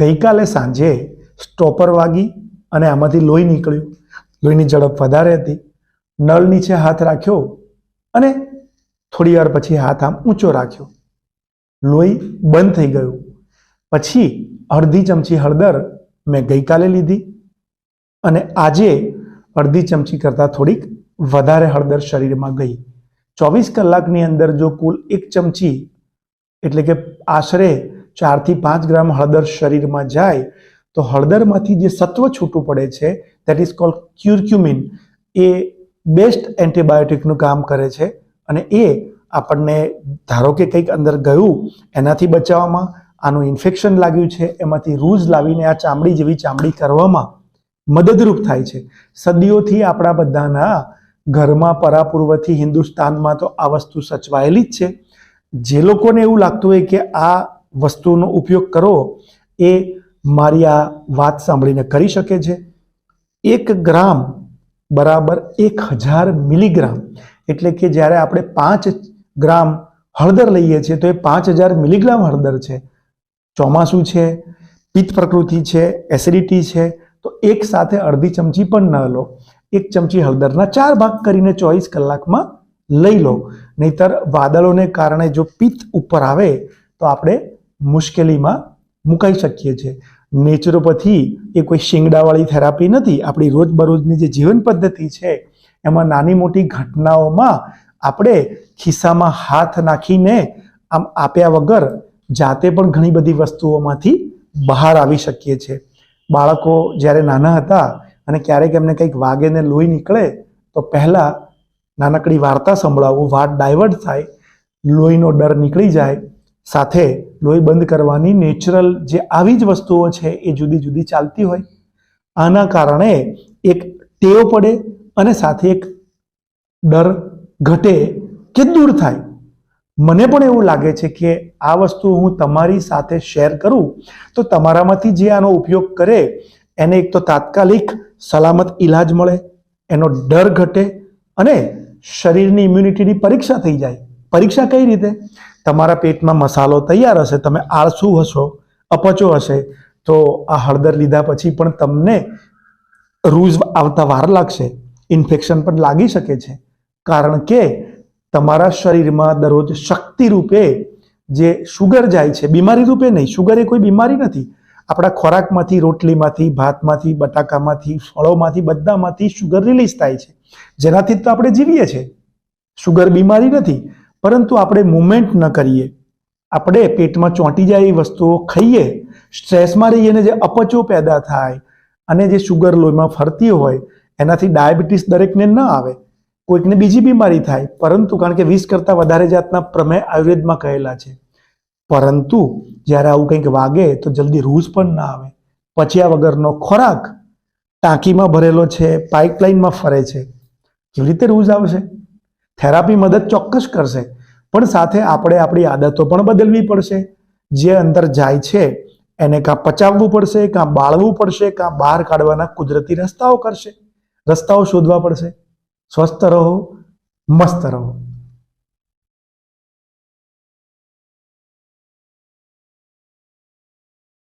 ગઈકાલે સાંજે સ્ટોપર વાગી અને આમાંથી લોહી નીકળ્યું. લોહીની ઝડપ વધારે હતી. નળ નીચે હાથ રાખ્યો અને થોડી વાર પછી હાથ આમ ઊંચો રાખ્યો. લોહી બંધ થઈ ગયું. પછી અડધી ચમચી હળદર મેં ગઈકાલે લીધી અને આજે અડધી ચમચી કરતાં થોડીક વધારે હળદર શરીરમાં ગઈ. ચોવીસ કલાકની અંદર જો કુલ એક ચમચી એટલે કે આશરે ચારથી પાંચ ગ્રામ હળદર શરીરમાં જાય, તો હળદરમાંથી જે સત્વ છૂટું પડે છે દેટ ઇઝ કોલ્ડ ક્યુરક્યુમિન એ બેસ્ટ એન્ટીબાયોટિકનું કામ કરે છે. અને એ આપણને, ધારો કે કંઈક અંદર ગયું, એનાથી બચાવવામાં, આનું ઇન્ફેક્શન લાગ્યું છે, એમાંથી રૂઝ લાવીને આ ચામડી જેવી ચામડી કરવામાં મદદરૂપ થાય છે. સદીઓથી આપણા બધાના ઘરમાં પરાપૂર્વથી હિન્દુસ્તાનમાં તો આ વસ્તુ સચવાયેલી જ છે. જે લોકોને એવું લાગતું હોય કે આ વસ્તુનો ઉપયોગ કરો એ મારી આ વાત સાંભળીને કરી શકે છે. એક ગ્રામ બરાબર એક હજાર મિલીગ્રામ એટલે કે જ્યારે આપણે પાંચ ગ્રામ હળદર લઈએ છીએ તો એ પાંચ હજાર મિલીગ્રામ હળદર છે. ચોમાસું છે, પિત્ત પ્રકૃતિ છે, એસિડિટી છે, તો એક સાથે અડધી ચમચી પણ ન લો. એક ચમચી હળદરના ચાર ભાગ કરીને ચોવીસ કલાકમાં લઈ લો. નહીતર વાદળોને કારણે જો પિત્ત ઉપર આવે તો આપણે મુશ્કેલીમાં મુકાઈ શકીએ છીએ. નેચરોપથી એ કોઈ શિંગડાવાળી થેરાપી નથી. આપણી રોજબરોજની જે જીવન પદ્ધતિ છે, એમાં નાની મોટી ઘટનાઓમાં આપણે ખિસ્સામાં હાથ નાખીને આમ આપ્યા વગર જાતે પણ ઘણી બધી વસ્તુઓમાંથી બહાર આવી શકીએ છીએ. બાળકો જ્યારે નાના હતા અને ક્યારેક એમને કંઈક વાગે ને લોહી નીકળે, તો પહેલાં નાનકડી વાર્તા સંભળાવવું વાત ડાયવર્ટ થાય, લોહીનો ડર નીકળી જાય સાથે લોહી બંધ કરવાની નેચરલ જે આવી જ વસ્તુઓ છે એ જુદી જુદી ચાલતી હોય. આના કારણે એક ટેવ પડે અને સાથે એક ડર ઘટે કે દૂર થાય. મને પણ એવું લાગે છે કે આ વસ્તુ હું તમારી સાથે શેર કરું તો તમારામાંથી જે આનો ઉપયોગ કરે એને એક તો તાત્કાલિક સલામત ઈલાજ મળે, એનો ડર ઘટે અને શરીરની ઇમ્યુનિટીની પરીક્ષા થઈ જાય. પરીક્ષા કઈ રીતે? તમારા પેટમાં મસાલો તૈયાર હશે, તમે આળસુ હશો, અપચો હશે, તો આ હળદર લીધા પછી પણ તમને રૂઝ આવતા વાર લાગશે, ઇન્ફેક્શન પણ લાગી શકે છે. કારણ કે તમારા શરીરમાં દરરોજ શક્તિ રૂપે જે શુગર જાય છે, બીમારી રૂપે નહીં શુગર એ કોઈ બીમારી નથી. આપણા ખોરાકમાંથી, રોટલીમાંથી, ભાતમાંથી, બટાકામાંથી, ફળોમાંથી, બધામાંથી શુગર રિલીઝ થાય છે. જેનાથી તો આપણે જીવીએ છીએ. શુગર બીમારી નથી. પરંતુ આપણે મુમેન્ટ ન કરીએ. આપણે પેટમાં ચોંટી જાય એવી વસ્તુઓ ખાઈએ, સ્ટ્રેસમાં રહીએ ને જે અપચો પેદા થાય અને જે શુગર લોહીમાં ફરતી હોય, એનાથી ડાયાબિટીસ દરેકને ન આવે. કોઈકને બીજી બીમારી થાય, પરંતુ કારણ કે વીસ કરતાં વધારે જાતના પ્રમેય આયુર્વેદમાં કહેલા છે. પરંતુ જ્યારે આવું કંઈક વાગે તો જલ્દી રૂઝ પણ ના આવે. પચ્યા વગરનો ખોરાક ટાંકીમાં ભરેલો છે, પાઇપલાઇનમાં ફરે છે. કેવી રીતે રૂઝ આવશે? થેરાપી મદદ ચોક્કસ કરશે. પણ સાથે આપણે આપણી આદતો પણ બદલવી પડશે. જે અંદર જાય છે, એને કાં પચાવવું પડશે, કાં બાળવું પડશે, કાં બહાર કાઢવાના કુદરતી રસ્તાઓ કરશે. રસ્તાઓ શોધવા પડશે. સ્વસ્થ રહો, મસ્ત રહો.